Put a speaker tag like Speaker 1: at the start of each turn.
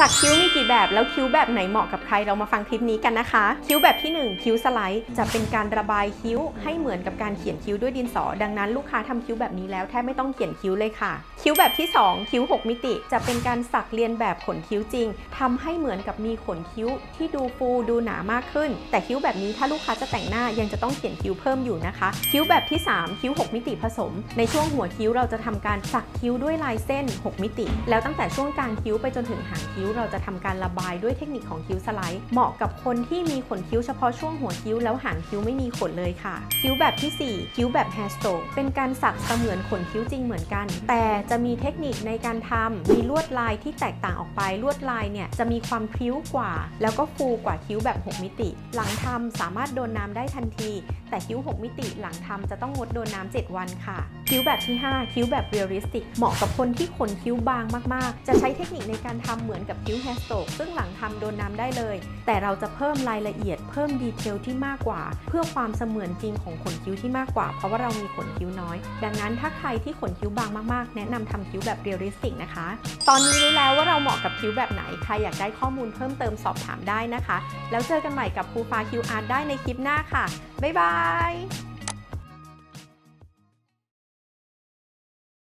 Speaker 1: สักคิ้วมีกี่แบบแล้วคิ้วแบบไหนเหมาะกับใครเรามาฟังคลิปนี้กันนะคะ คิ้วแบบที่ 1 คิ้วสไลด์จะเป็นการระบายคิ้วให้เหมือนกับการเขียนคิ้วด้วยดินสอ ดังนั้นลูกค้าทำคิ้วแบบนี้แล้วแทบไม่ต้องเขียนคิ้วเลยค่ะ คิ้วแบบที่ 2 คิ้ว 6 มิติ จะเป็นการสักเรียนแบบขนคิ้วจริงทำให้เหมือนกับมีขนคิ้วที่ดูฟูดูหนามากขึ้น แต่คิ้วแบบนี้ถ้าลูกค้าจะแต่งหน้ายังจะต้องเขียนคิ้วเพิ่มอยู่นะคะ คิ้วแบบที่ 3 คิ้ว 6 มิติผสม ในช่วงหัวคิ้วเราจะทำการสักคิ้วด้วยลายเส้น 6 มิติ แล้วตั้งแต่ช่วงกลางคิ้วไปจนถึงหางคิ้ว เราจะทำการระบายด้วยเทคนิคของคิ้วสไลด์ เหมาะกับคนที่มีขนคิ้วเฉพาะช่วงหัวคิ้วแล้วหางคิ้วไม่มีขนเลยค่ะ คิ้วแบบที่ 4 คิ้วแบบแฮสโตกเป็นการสักเสมือนขนคิ้วจริงเหมือนกัน แต่จะะมีเทคนิคในการทำมีลวดลายที่แตกต่างออกไปลวดลายเนี่ยจะมีความพิ้วกว่า แล้วก็ฟูกว่าคิ้วแบบ 6 มิติ หลังทำสามารถโดนน้ำได้ทันที แต่คิ้ว 6 มิติหลังทำจะต้องงดโดนน้ำ7วันค่ะ คิ้วแบบที่ 5 คิ้วแบบเรียลลิสติก เหมาะกับคนที่ขนคิ้วบางมากๆ จะใช้เทคนิคในการทำเหมือนกับคิ้วแฮร์สโตกซึ่งหลังทำโดนน้ำได้เลย แต่เราจะเพิ่มรายละเอียดเพิ่มดีเทลที่มากกว่า เพื่อความเสมือนจริงของขนคิ้วที่มากกว่า เพราะว่าเรามีขนคิ้วน้อย ดังนั้นถ้าใครที่ขนคิ้วบางมากๆ แนะนำทำคิ้วแบบเรียลลิสติกนะคะ ตอนนี้รู้แล้วว่าเราเหมาะกับคิ้วแบบไหน ใครอยากได้ข้อมูลเพิ่มเติมสอบถามได้นะคะ แล้วเจอกันใหม่กับครูฟ้าคิวอาร์ได้ในคลิปหน้าค่ะ บ๊ายบาย